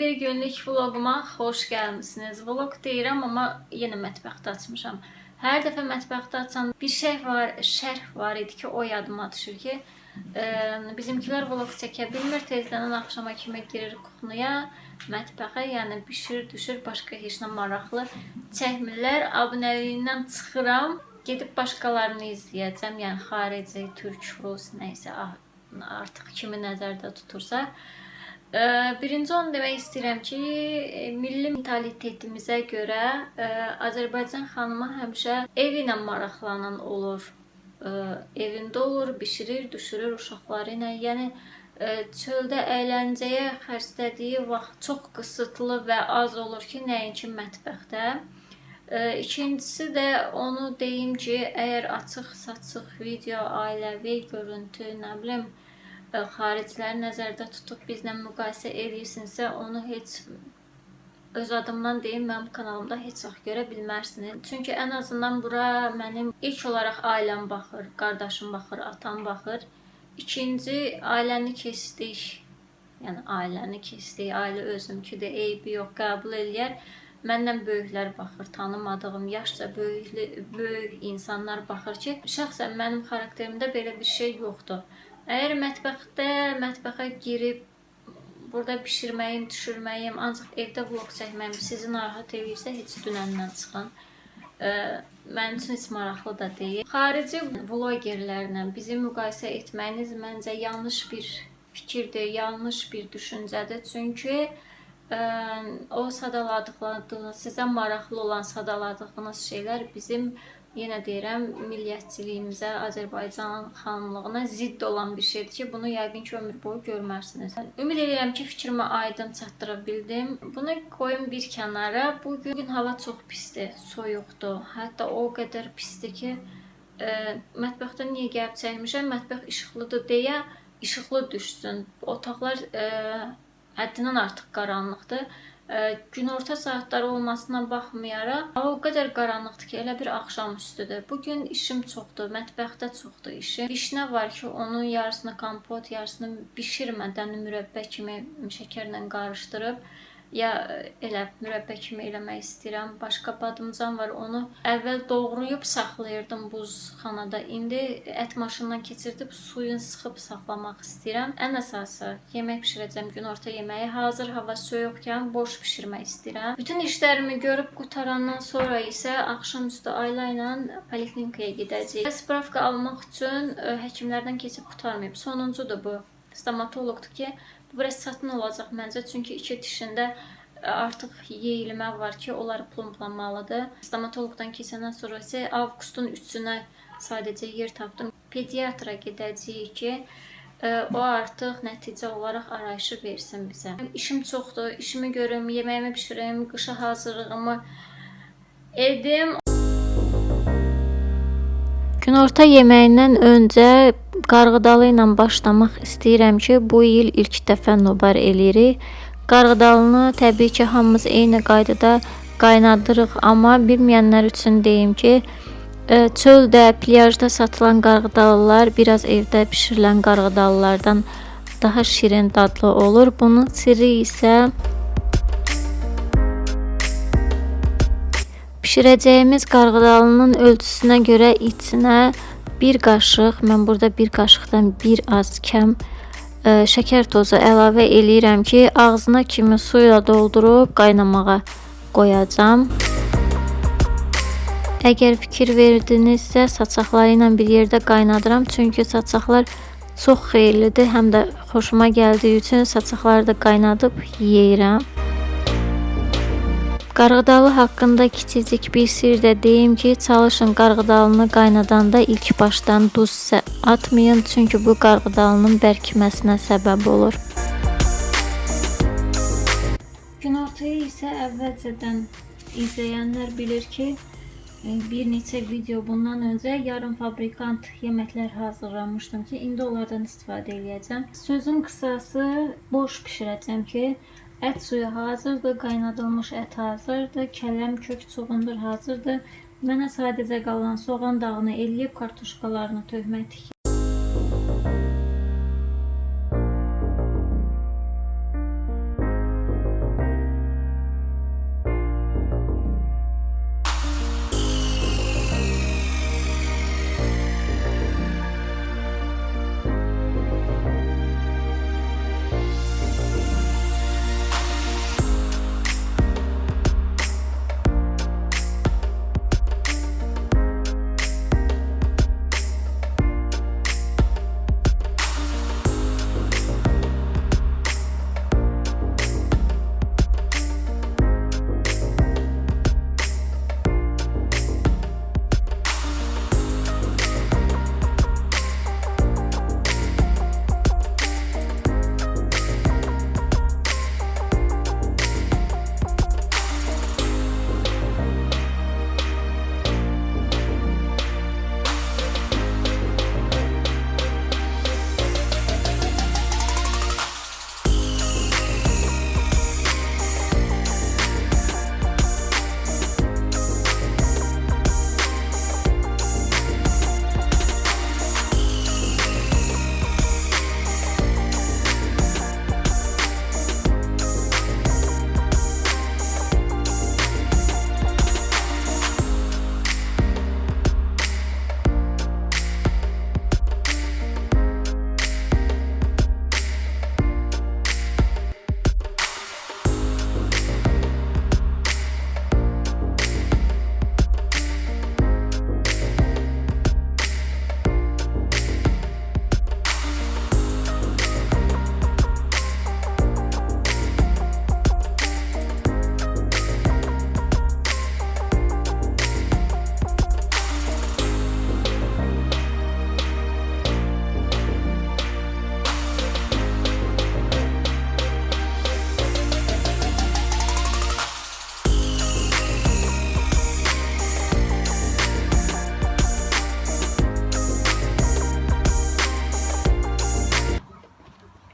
Bir günlük vloguma xoş gəlmisiniz. Vlog deyirəm, amma yenə mətbəxdə açmışam. Hər dəfə mətbəxdə açan bir şey var, şərh var idi ki, o yadıma düşür ki, e, bizimkilər vlog çəkə bilmir, tezdən axşama kimi girir kuxnuya, mətbəxə, yəni bişir, düşür, başqa heç nə maraqlı çəkmirlər. Abunəliyindən çıxıram, gedib başqalarını izləyəcəm, yəni xarici, türk, rus, nəysə ah, artıq kimi nəzərdə tutursa. Birinci onu demək istəyirəm ki, e, milli mentalitetimizə görə e, Azərbaycan xanımı həmişə evi ilə maraqlanan olur. E, Evində olur, bişirir, düşürür uşaqları ilə. Yəni çöldə əyləncəyə xərclədiyi vaxt çox qısıtlı və az olur ki, nəinki mətbəxdə. İkincisi də onu deyim ki, əgər açıq-saçıq video, ailəvi görüntü, nə bilim, xariciləri nəzərdə tutub bizlə müqayisə edirsinizsə, onu heç öz adımdan deyim, mənim kanalımda heç vaxt görə bilmərsiniz. Çünki ən azından bura mənim ilk olaraq ailəm baxır, qardaşım baxır, atam baxır. İkinci ailəni keçdik. Yəni ailəni keçdik, ailə özümküdür, eybi yox, qəbul eləyər. Məndən böyüklər baxır, tanımadığım, yaşca böyüklü, böyük insanlar baxır ki, şəxsən mənim xarakterimdə belə bir şey yoxdur. Əgər mətbəxdə, mətbəxə girib burada bişirməyim, düşürməyim, ancaq evdə vlog çəkməyim sizi narahat edirsə, heç dünəndən çıxın. Ə, mənim üçün heç maraqlı da deyil. Xarici vlogerlərlə bizi müqayisə etməyiniz məncə yanlış bir fikirdir, yanlış bir düşüncədir. Çünki ə, o sadaladıqlarınız, sizə maraqlı olan sadaladığınız şeylər bizim yenə deyirəm, milliyyətçiliyimizə, Azərbaycan xanımlığına zidd olan bir şeydir ki, bunu yəqin ki, ömür boyu görmərsiniz. Ümid edirəm ki, fikrimi aydın çatdıra bildim. Bunu qoyum bir kənara. Bu gün, hava çox pisdir, soyuqdur. Hətta o qədər pisdir ki, ə, mətbəxdə niyə gəlib çəkmişəm? Mətbəx işıqlıdır deyə işıqlı düşsün. Otaqlar ə, həddindən artıq qaranlıqdır. Günorta saatları olmasına baxmayaraq, hava o qədər qaranlıqdır ki, elə bir axşam üstüdür. Bu gün işim çoxdur, mətbəxdə çoxdur işim. Bişnə var ki, onun yarısını kompot, yarısını bişirmədən mürəbbə kimi şəkərlə qarışdırıb ya elə mürəbbə kimi eləmək istəyirəm. Başqa badımcan var. Onu əvvəl doğrayıb saxlayırdım buzxanada. İndi ət maşından keçirdib suyun sıxıb saxlamaq istəyirəm. Ən əsası yemək bişirəcəm günorta yeməyi. Hazır hava soyuqkən boş bişirmək istəyirəm. Bütün işlərimi görüb qutarandan sonra isə axşamüstü Ayla ilə poliklinikaya gedəcəyik. Spravka almaq üçün həkimlərdən keçib qutarmayıb. Sonuncudur bu. Stomatoloqdur ki, biraz çətin olacaq məncə, çünki iki dişində ə, artıq yeyilmə var ki, onlar plumblanmalıdır. Stomatoloqdan keçəndən sonra isə avqustun 3-ünə sadəcə yer tapdım. Pediatra gedəcəyik ki, ə, o artıq nəticə olaraq arayışı versin bizə. İşim çoxdur, işimi görüm, yeməyimi bişirim, qışa hazırlığımı edim. Günorta yeməyindən öncə qarğıdalı ilə başlamaq istəyirəm ki, bu il ilk dəfə nobar eləyirik. Qarğıdalını təbii ki, hamımız eyni qaydada qaynadırıq, amma bilməyənlər üçün deyim ki, e, çöldə, plyajda satılan qarğıdalılar biraz evdə bişirilən qarğıdalılardan daha şirin dadlı olur. Bunun sirri isə Bişirəcəyimiz qarğıdalının ölçüsünə görə içinə bir qaşıq, mən burada bir qaşıqdan bir az kəm ə, şəkər tozu əlavə eləyirəm ki, ağzına kimi suyla doldurub qaynamağa qoyacağam. Əgər fikir verdinizsə, saçaqları ilə bir yerdə qaynadıram, çünki saçaqlar çox xeyirlidir, həm də xoşuma gəldiyi üçün saçaqları da qaynadıb yeyirəm. Qarğıdalı haqqında kiçicik bir sir də deyim ki, çalışın qarğıdalını qaynadanda ilk başdan duz atmayın, çünki bu qarğıdalının bərkiməsinə səbəb olur. Günortayı isə əvvəlcədən izləyənlər bilir ki, e, bir neçə video bundan öncə yarım fabrikant yeməklər hazırlamışdım ki, indi onlardan istifadə edəcəm. Sözün qısası boş bişirəcəm ki, Ət suyu hazırdır, qaynadılmış ət hazırdır, kələm kök çuğundur hazırdır. Mənə sadəcə qalan soğan dağını eləyib kartuşkalarını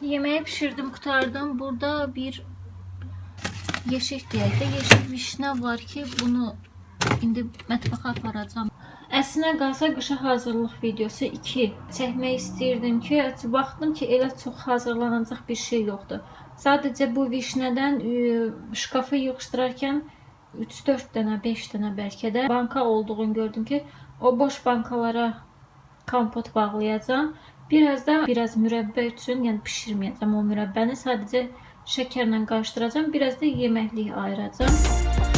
tökməkdir. bişirdim, qutardım. Burada bir yeşil deyək yeşil vişne var ki, bunu indi mətbəxə aparacağam. Əslinə qalsa qışa hazırlıq videosu 2 çəkmək istəyirdim ki, baxdım ki, elə çox hazırlanacaq bir şey yoxdur. Sadəcə bu vişnədən ə, şkafı yığışdırarkən 3-4 dənə, 5 dənə bəlkə də banka olduğunu gördüm ki, o boş bankalara kompot bağlayacağam. Biraz da biraz mürəbbə üçün, yəni bişirməyəcəm o mürəbbəni, sadəcə şəkərlə qarışdıracağam. Biraz da yeməklik ayıracağam.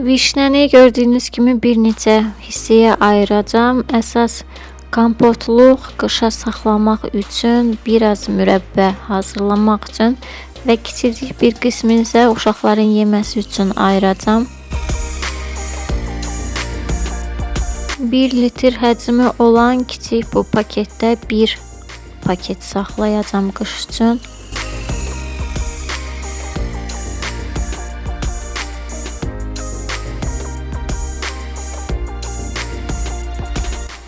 Vişnəni gördüyünüz kimi bir neçə hissəyə ayıracağam. Əsas kompotluq qışa saxlamaq üçün, biraz mürəbbə hazırlamaq üçün və kiçicik bir qismini isə uşaqların yeməsi üçün ayıracağam. 1 litr həcmi olan kiçik bu paketdə bir paket saxlayacağam qış üçün.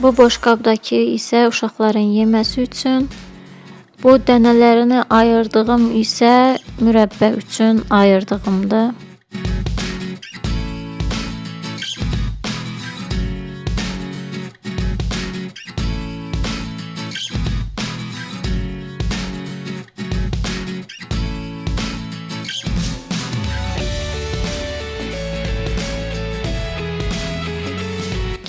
Bu boşqabdakı isə uşaqların yeməsi üçün, bu dənələrini ayırdığım isə mürəbbə üçün ayırdığımdır.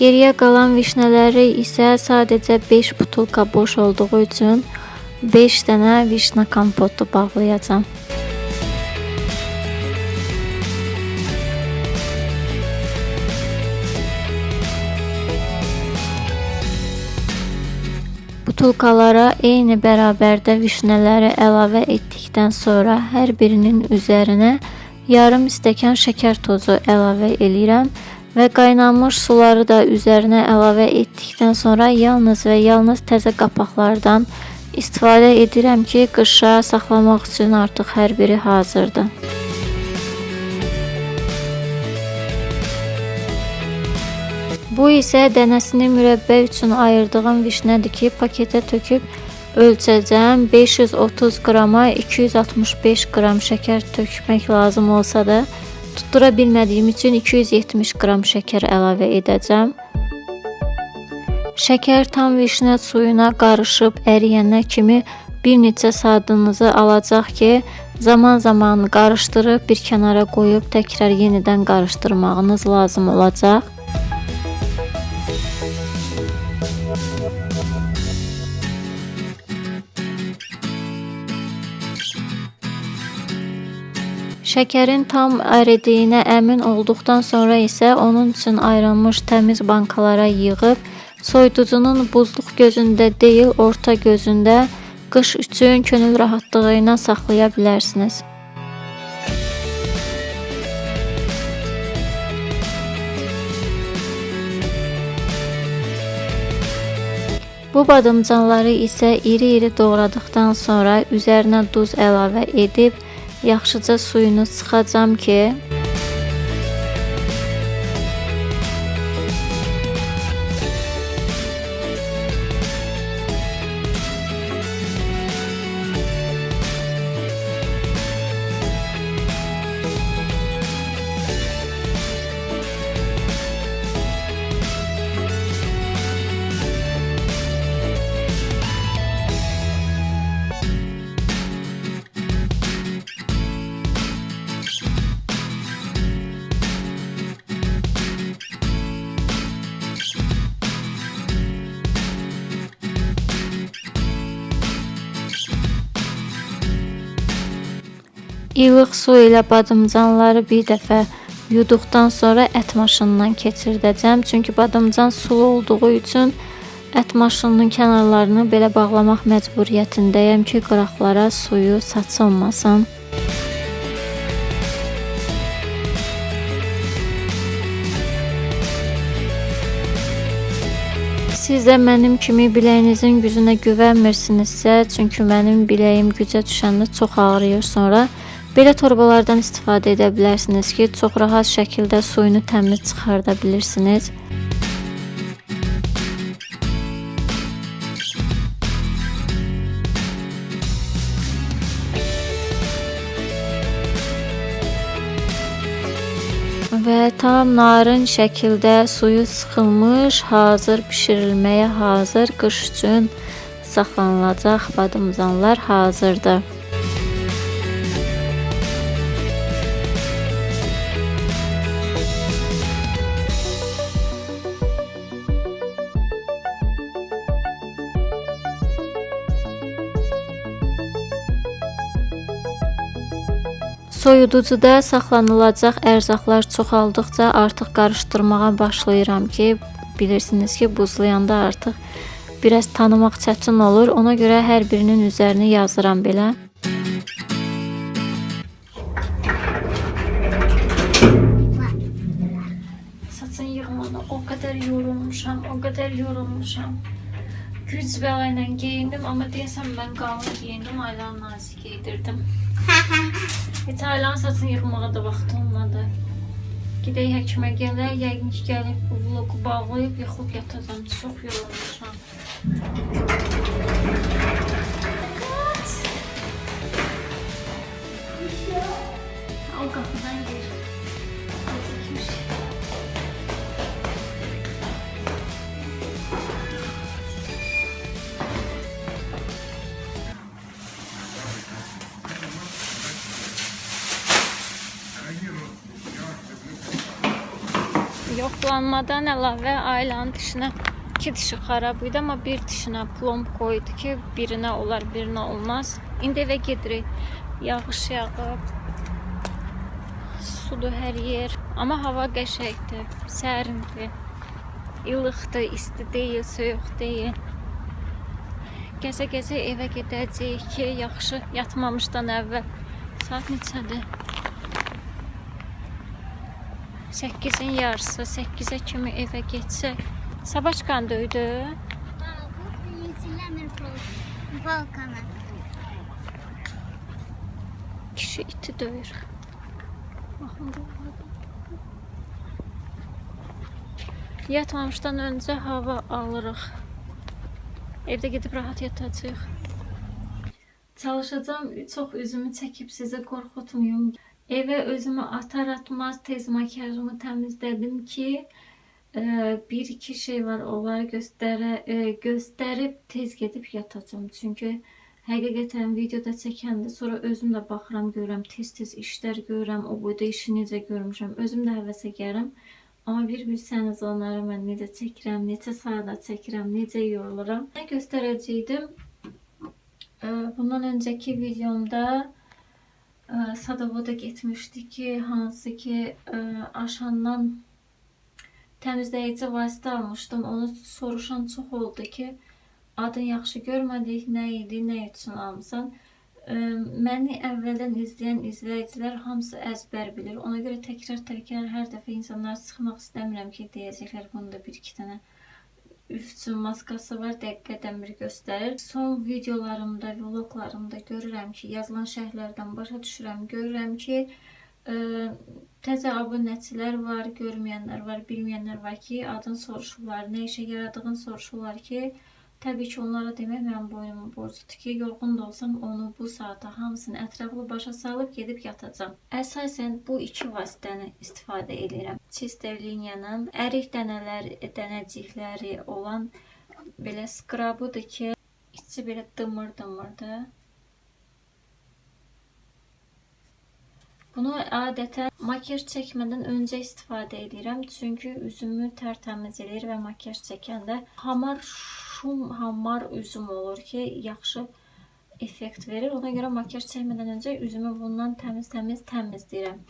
Geriyə qalan vişnələri isə sadəcə 5 butulka boş olduğu üçün 5 dənə vişna kompotu bağlayacağam. Butulkalara eyni bərabərdə vişnələri əlavə etdikdən sonra hər birinin üzərinə yarım stəkan şəkər tozu əlavə eləyirəm və qaynanmış suları da üzərinə əlavə etdikdən sonra yalnız və yalnız təzə qapaqlardan istifadə edirəm ki, qışa saxlamaq üçün artıq hər biri hazırdır. Bu isə dənəsini mürəbbə üçün ayırdığım vişnədir ki, paketə töküb ölçəcəm. 530 qrama 265 qram şəkər tökmək lazım olsa da tuttura bilmədiyim üçün 270 qram şəkər əlavə edəcəm. Şəkər tam vişnə suyuna qarışıb əriyənə kimi bir neçə saatınızı alacaq ki, zaman-zaman qarışdırıb bir kənara qoyub təkrar yenidən qarışdırmağınız lazım olacaq. Şəkərin tam əridiyinə əmin olduqdan sonra isə onun üçün ayrılmış təmiz bankalara yığıb soyuducunun buzluq gözündə deyil, orta gözündə qış üçün könül rahatlığı ilə saxlaya bilərsiniz. Bu badımcanları isə iri-iri doğradıqdan sonra üzərinə duz əlavə edib yaxşıca suyunu sıxacam ki, İlıq su ilə badımcanları bir dəfə yuduqdan sonra ət maşınından keçirdəcəm. Çünki badımcan sulu olduğu üçün ət maşınının kənarlarını belə bağlamaq məcburiyyətindəyəm ki, qıraqlara suyu saçılmasın. Siz də mənim kimi biləyinizin gücünə güvənmirsinizsə, çünki mənim biləyim gücə düşəndə çox ağrıyır sonra. Belə torbalardan istifadə edə bilərsiniz ki, çox rahat şəkildə suyunu təmiz çıxarda bilirsiniz. Və tam narın şəkildə suyu sıxılmış, hazır bişirilməyə hazır qış üçün saxlanılacaq badımcanlar hazırdır. Soyuducuda saxlanılacaq ərzaqlar çoxaldıqca artıq qarışdırmağa başlayıram ki, bilirsiniz ki, buzlayanda artıq biraz tanımaq çətin olur. Ona görə hər birinin üzərini yazıram belə. Saçın yığmanı o qədər yorulmuşam, o qədər yorulmuşam. Güc bəla ilə geyindim, amma deyəsən mən qalın geyindim, aylan nazik geydirdim. Heç aylan saçını yığmağa da vaxt olmadı. Gedək həkimə gələk, yəqin ki gəlib bu vlogu bağlayıb yıxılıb yatacam. Çox yorulmuşam. O qapıdan gir. Gecikmiş. Yoxlanmadan əlavə ailənin dişinə iki dişi xarab idi, amma bir dişinə plomb qoydu ki, birinə olar, birinə olmaz. İndi evə gedirik. Yağış yağıb. Sudur hər yer. Amma hava qəşəngdir, sərindir. İlıqdır, isti deyil, soyuq deyil. Gəzə-gəzə evə gedəcəyik ki, yaxşı yatmamışdan əvvəl. Saat neçədir? 8-in yarısı, 8-ə kimi evə getsək. Sabaçkan döydü. Volkanı. Kişi iti döyür. Yatmamışdan öncə hava alırıq. Evdə gedib rahat yatacağıq. Çalışacağım çox üzümü çəkib sizə qorxutmayım. Evə özümü atar atmaz tez makyajımı təmizlədim ki, e, bir iki şey var onları göstərə, e, göstərib tez gedib yatacağım. Çünki həqiqətən videoda çəkəndə sonra özüm də baxıram, görürəm, tez-tez işlər görürəm, o boyda işi necə görmüşəm. Özüm də həvəsə gəlirəm. Amma bir bilsəniz onları mən necə çəkirəm, neçə saata çəkirəm, necə yoruluram. Nə göstərəcəydim? Ee, Bundan önceki videomda e, Sadovoda getmişdi ki, hansı ki e, aşandan təmizləyici vasitə almışdım. Onu soruşan çox oldu ki, adın yaxşı görmədik, nə idi, nə üçün almısan. E, Məni əvvəldən izləyən izləyicilər hamısı əzbər bilir. Ona görə təkrar-təkrar hər dəfə insanları sıxmaq istəmirəm ki, deyəcəklər bunda bir iki dənə üstün maskası var, dəqiqədən bir göstərir. Son videolarımda, vloglarımda görürəm ki, yazılan şərhlərdən başa düşürəm, görürəm ki, ə, təzə abunəçilər var, görməyənlər var, bilməyənlər var ki, adın soruşurlar, nə işə yaradığını soruşurlar ki, təbii ki, onlara demək mənim boynumun borcudur ki, yorğun da olsam onu bu saata hamısını ətraflı başa salıb gedib yatacağam. Əsasən bu iki vasitəni istifadə edirəm. Çister liniyanın ərik dənələr, dənəcikləri olan belə skrabudur ki, içi belə dımır-dımırdır. Bunu adətən makyaj çəkmədən öncə istifadə edirəm, çünki üzümü tərtəmiz eləyir və makyaj çəkəndə hamar şum, hamar üzüm olur ki, yaxşı effekt verir. Ona görə makyaj çəkmədən öncə üzümü bundan təmiz-təmiz təmizləyirəm.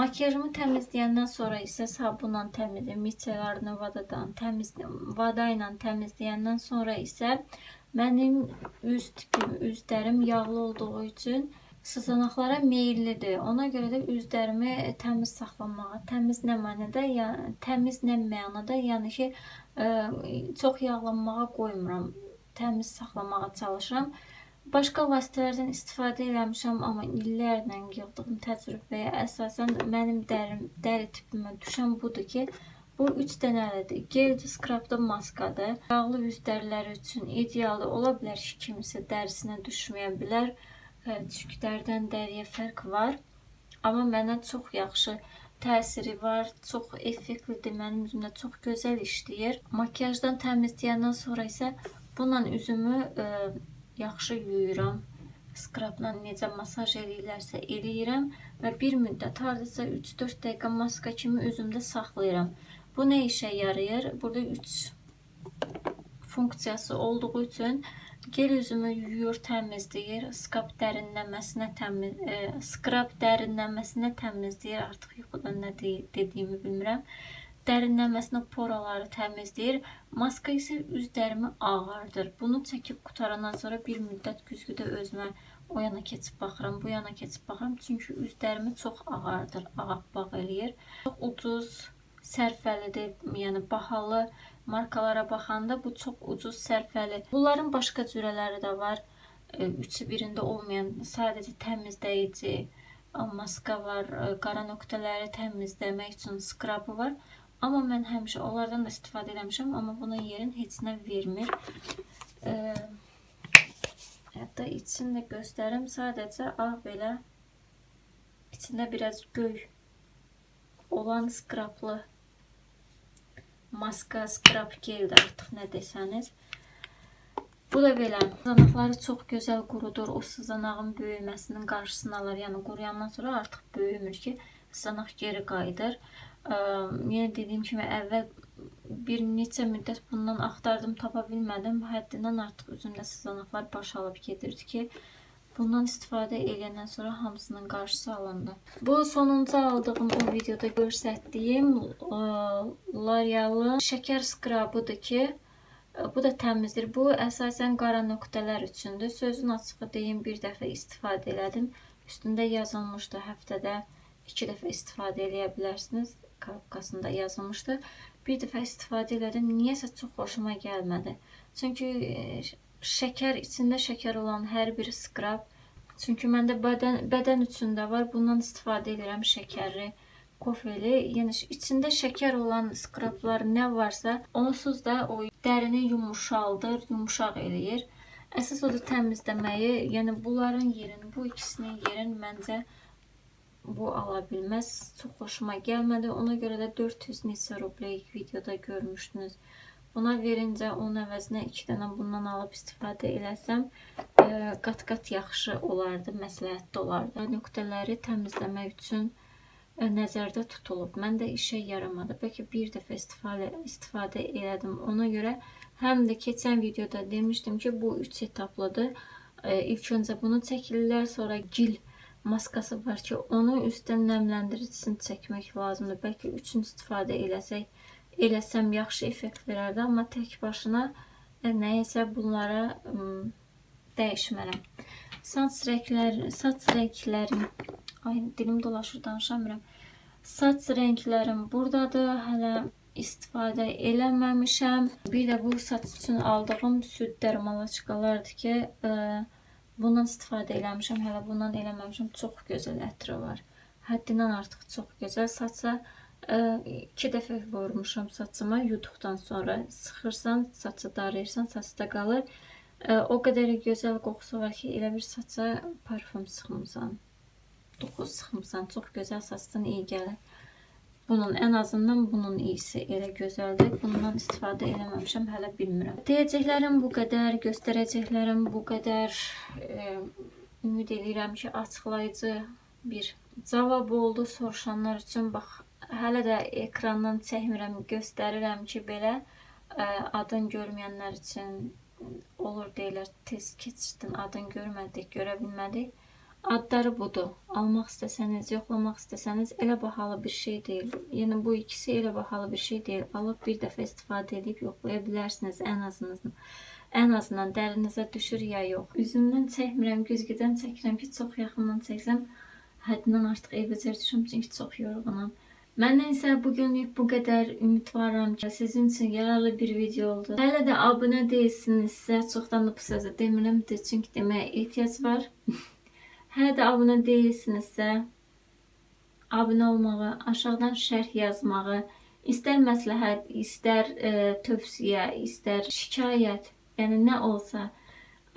Makyajımı təmizləyəndən sonra isə sabunla təmizləyirəm. Miçələrini vadadan təmiz vada ilə sonra isə mənim üz tipim, üz dərim yağlı olduğu üçün sızanaqlara meyllidir. Ona görə də üzlərimi təmiz saxlamağa, təmiz nə mənada, yəni təmiz nə mənada, yəni ki, ə, çox yağlanmağa qoymuram. Təmiz saxlamağa çalışıram. Başqa vasitələrdən istifadə eləmişəm, amma illərlə yığdığım təcrübəyə əsasən mənim dərim, dəri tipimə düşən budur ki, bu 3 dənəlidir. Gel skrapda maskadır. Yağlı üz dəriləri üçün idealdır. Ola bilər ki, kimsə dərisinə düşməyə bilər. Dərdən dəriyə fərq var. Amma mənə çox yaxşı təsiri var, çox effektlidir, mənim üzümdə çox gözəl işləyir. Makiyajdan təmizləyəndən sonra isə bununla üzümü ə, yaxşı yuyuram. Skrapla necə masaj eləyirlərsə eləyirəm və bir müddət hardasa 3-4 dəqiqə maska kimi üzümdə saxlayıram. Bu nə işə yarayır? Burada 3 funksiyası olduğu üçün gel üzümü yuyur, təmizləyir, skrap dərinləməsinə təmiz, e, skrap dərinləməsinə təmizləyir. Artıq yuxudan nə de dediyimi bilmirəm. Dərinləməsinə poraları təmizləyir. Maska isə üz dərimi ağardır. Bunu çəkib qutarandan sonra bir müddət güzgüdə özümə o yana keçib baxıram, bu yana keçib baxıram. Çünki üz dərimi çox ağardır, ağappaq eləyir. Çox ucuz, sərfəlidir, yəni bahalı markalara baxanda bu çox ucuz sərfəli. Bunların başqa cürələri də var. E, Üçü birində olmayan sadəcə təmizləyici e, maska var, e, qara nöqtələri təmizləmək üçün skrabı var. Amma mən həmişə onlardan da istifadə etmişəm, amma bunun yerini heç nə vermir. E, Hətta içini də göstərim. Sadəcə ağ belə içində biraz göy olan skraplı maska, skrap geldi artıq nə desəniz. Bu da belə. Sızanaqları çox gözəl qurudur. O sızanağın böyüməsinin qarşısını alır. Yəni quruyandan sonra artıq böyümür ki, sızanaq geri qayıdır. Ə, yenə dediyim kimi əvvəl bir neçə müddət bundan axtardım, tapa bilmədim. Həddindən artıq üzümdə sızanaqlar baş alıb gedirdi ki, bundan istifadə edəndən sonra hamısının qarşısı alındı. Bu sonuncu aldığım o videoda göstərdiyim ə, L'Oreal-ın şəkər skrabıdır ki, ə, bu da təmizdir. Bu əsasən qara nöqtələr üçündür. Sözün açığı deyim, bir dəfə istifadə elədim. Üstündə yazılmışdı həftədə 2 dəfə istifadə edə bilərsiniz. Qabqasında yazılmışdı. Bir dəfə istifadə elədim. Niyəsə çox xoşuma gəlmədi. Çünki e, şəkər içində şəkər olan hər bir skrab çünki məndə bədən bədən üçün də var. Bundan istifadə edirəm şəkərli, kofeli. Yəni içində şəkər olan skrablar nə varsa, onsuz da o dərini yumuşaldır, yumşaq eləyir. Əsas odur təmizləməyi. Yəni bunların yerini, bu ikisinin yerini məncə bu ala bilməz. Çox xoşuma gəlmədi. Ona görə də 400 neçə rublik videoda görmüşdünüz. Buna verincə onun əvəzinə 2 dənə bundan alıb istifadə eləsəm, e, qat-qat yaxşı olardı, məsləhətli olardı. Nöqtələri təmizləmək üçün e, nəzərdə tutulub. Məndə işə yaramadı. Bəlkə bir dəfə istifadə istifadə elədim. Ona görə həm də keçən videoda demişdim ki, bu 3 etaplıdır. E, İlk öncə bunu çəkirlər, sonra gil maskası var ki, onu üstdən nəmləndiricisini çəkmək lazımdır. Bəlkə üçün istifadə eləsək, eləsəm yaxşı effekt verərdi, amma tək başına e, nəyəsə bunlara dəyişmərəm. Saç rəngləri, saç rənglərim, ay dilim dolaşır danışamıram. Saç rənglərim buradadır. Hələ istifadə eləməmişəm. Bir də bu saç üçün aldığım süd dərmalaçkalardır ki, ə, bundan istifadə eləmişəm. Hələ bundan eləməmişəm. Çox gözəl ətri var. Həddindən artıq çox gözəl. Saça ə, iki dəfə vurmuşam saçıma yuduqdan sonra. Sıxırsan, saçı darayırsan, saçda qalır. O qədər gözəl qoxusu var ki, elə bir saça parfum sıxmısan. Dokuz sıxmısan. Çox gözəl saçdan iyi gəlir. Bunun ən azından bunun iyisi elə gözəldir. Bundan istifadə eləməmişəm, hələ bilmirəm. Deyəcəklərim bu qədər, göstərəcəklərim bu qədər. Ümid edirəm ki, açıqlayıcı bir cavab oldu soruşanlar üçün. Bax, hələ də ekrandan çəkmirəm, göstərirəm ki, belə e, adın görməyənlər üçün olur deyirlər, tez keçdin, adın görmədik, görə bilmədik. Adları budur. Almaq istəsəniz, yoxlamaq istəsəniz elə bahalı bir şey deyil. Yəni bu ikisi elə bahalı bir şey deyil. Alıb bir dəfə istifadə edib yoxlaya bilərsiniz ən azından. ən azından dərinizə düşür ya yox. Üzümdən çəkmirəm, güzgüdən çəkirəm ki, çox yaxından çəksəm həddindən artıq eybəcər düşüm çünki çox yorğunam. Məndən isə bu günlük bu qədər ümidvaram ki, sizin üçün yararlı bir video oldu. Hələ də abunə deyilsinizsə, çoxdan da bu sözü demirəm, de, çünki deməyə ehtiyac var. Hələ də abunə deyilsinizsə, abunə olmağı, aşağıdan şərh yazmağı, istər məsləhət, istər e, tövsiyə, istər şikayət, yəni nə olsa,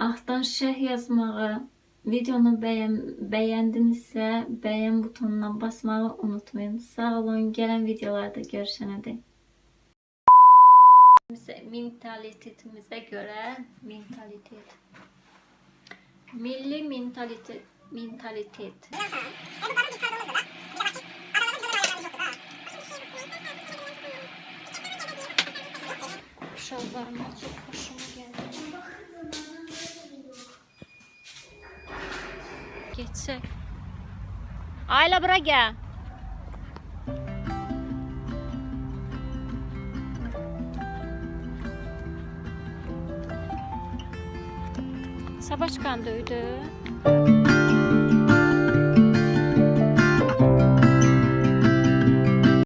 altdan şərh yazmağı, videonu bəyən, bəyəndinizsə, bəyən butonuna basmağı unutmayın. Sağ olun, gələn videolarda görüşənədək. Mentalitetimizə görə mentalitet. Milli mentalitet mentalitet. Şalvarıma çok hoşuma Geçsek. Ayla bura gel. Sabaçkan döydü.